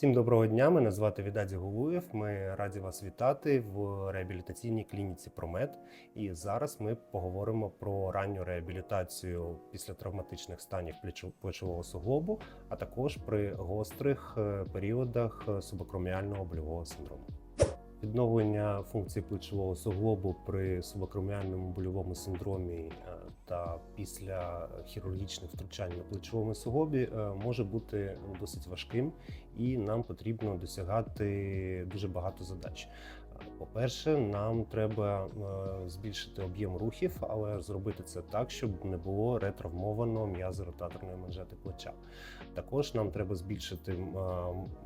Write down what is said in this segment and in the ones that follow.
Всім доброго дня. Мене звати Відаді Гулуєв. Ми раді вас вітати в реабілітаційній клініці Промет. І зараз ми поговоримо про ранню реабілітацію після травматичних станів плечо- плечового суглобу, а також при гострих е, періодах е, субакроміального больового синдрому. Відновлення функції плечового суглобу при субакроміальному больовому синдромі е, та після хірургічних втручань на плечовому суглобі е, може бути досить важким, і нам потрібно досягати дуже багато задач. Е, По-перше, нам треба е, збільшити об'єм рухів, але зробити це так, щоб не було ретравмовано м'язи ротаторної манжети плеча. Також нам треба збільшити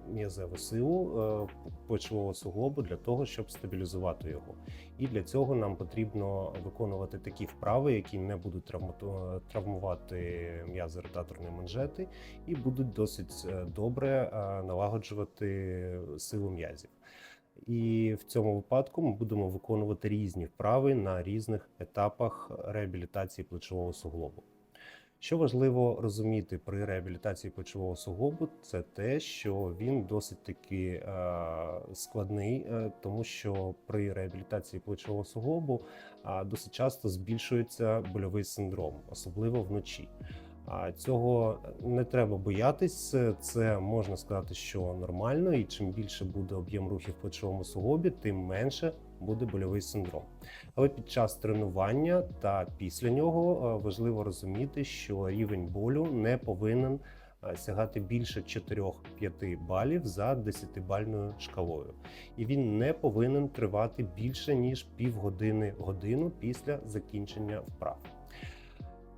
м'язеву силу е, плечового суглобу для того, щоб стабілізувати його. І для цього нам потрібно виконувати такі вправи, які не будуть травмувати м'язи ротаторної манжети, і будуть досить е, добре е, налагоджувати силу м'язів. І в цьому випадку ми будемо виконувати різні вправи на різних етапах реабілітації плечового суглобу. Що важливо розуміти при реабілітації плечового суглобу, це те, що він досить таки е, складний, е, тому що при реабілітації плечового суглобу досить часто збільшується больовий синдром, особливо вночі. А цього не треба боятись. Це можна сказати, що нормально, і чим більше буде об'єм рухів в плечовому суглобі, тим менше буде больовий синдром. Але під час тренування та після нього е, важливо розуміти, що рівень болю не повинен е, сягати більше 4-5 балів за 10-бальною шкалою, і він не повинен тривати більше ніж півгодини годину після закінчення вправ.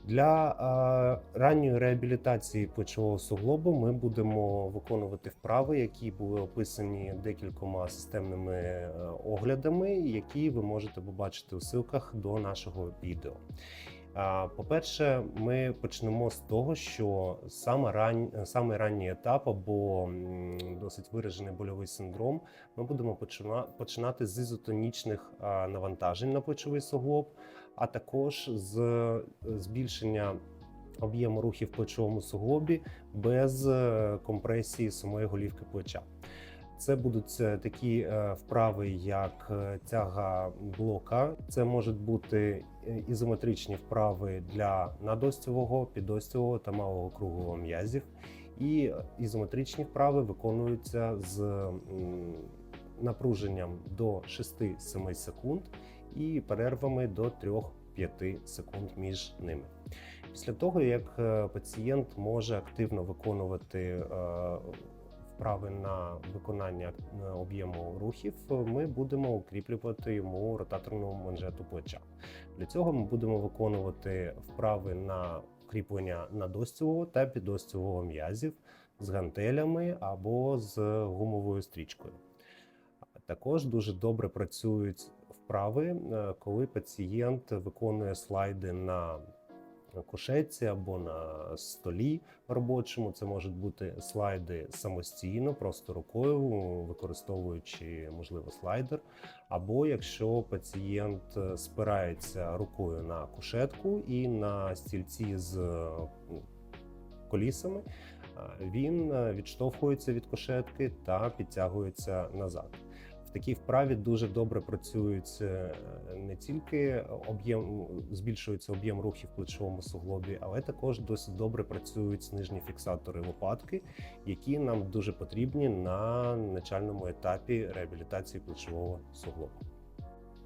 Для ранньої реабілітації плечового суглобу ми будемо виконувати вправи, які були описані декількома системними е, оглядами, які ви можете побачити у ссылках до нашого відео. По-перше, ми почнемо з того, що саме ран... саме ранній етап або досить виражений больовий синдром, ми будемо почина... починати з ізотонічних навантажень на плечовий суглоб, а також з е, збільшення об'єму рухів в плечовому суглобі без е, компресії самої голівки плеча. Це будуть е, такі вправи, як тяга блока. Це можуть бути ізометричні вправи для надостьового, підостьового та малого круглого м'язів. І ізометричні вправи виконуються з напруженням до 6-7 секунд і перервами до 3-5 секунд між ними. Після того, як е, пацієнт може активно виконувати е, вправи на виконання е, об'єму рухів, ми будемо укріплювати йому ротаторну манжету плеча. Для цього ми будемо виконувати вправи на укріплення надостьового та підостьового м'язів з гантелями або з гумовою стрічкою. Також дуже добре працюють вправи, е, коли пацієнт виконує слайди на кушетці або на столі робочому. Це можуть бути слайди самостійно, просто рукою, використовуючи можливо слайдер. Або якщо пацієнт е, спирається рукою на кушетку і на стільці з е, колісами, він відштовхується від кушетки та підтягується назад. В такій вправі дуже добре працюють е, не тільки об'єм збільшується об'єм рухів в плечовому суглобі, але також досить добре працюють нижні фіксатори лопатки, які нам дуже потрібні на начальному етапі реабілітації плечового суглобу.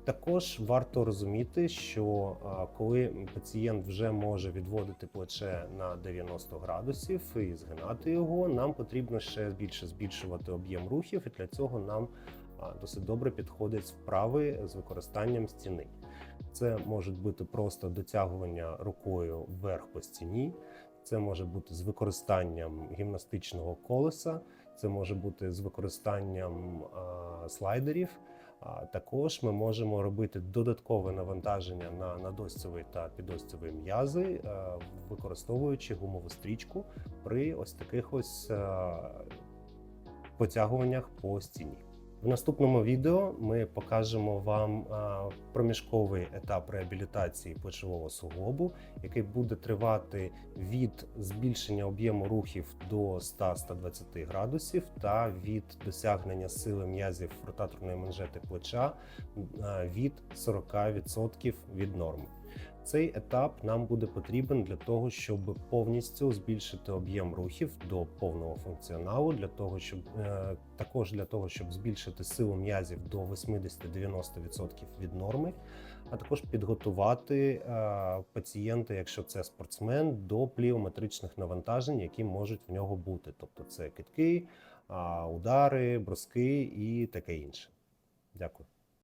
Також варто розуміти, що коли пацієнт вже може відводити плече на 90 градусів і згинати його, нам потрібно ще більше збільшувати об'єм рухів, і для цього нам досить добре підходять вправи з використанням стіни. Це можуть бути просто дотягування рукою вверх по стіні, це може бути з використанням гімнастичного колеса, це може бути з використанням а, слайдерів. А також ми можемо робити додаткове навантаження на надостьовий та підостьовий м'язи, використовуючи гумову стрічку при ось таких ось потягуваннях по стіні. В наступному відео ми покажемо вам проміжковий етап реабілітації плечового суглобу, який буде тривати від збільшення об'єму рухів до 100-120 градусів та від досягнення сили м'язів ротаторної манжети плеча від 40% від норми. Цей етап нам буде потрібен для того, щоб повністю збільшити об'єм рухів до повного функціоналу, для того, щоб е, також для того, щоб збільшити силу м'язів до 80-90% від норми, а також підготувати е, пацієнта, якщо це спортсмен, до пліометричних навантажень, які можуть в нього бути. Тобто це китки, а, удари, броски і таке інше. Дякую.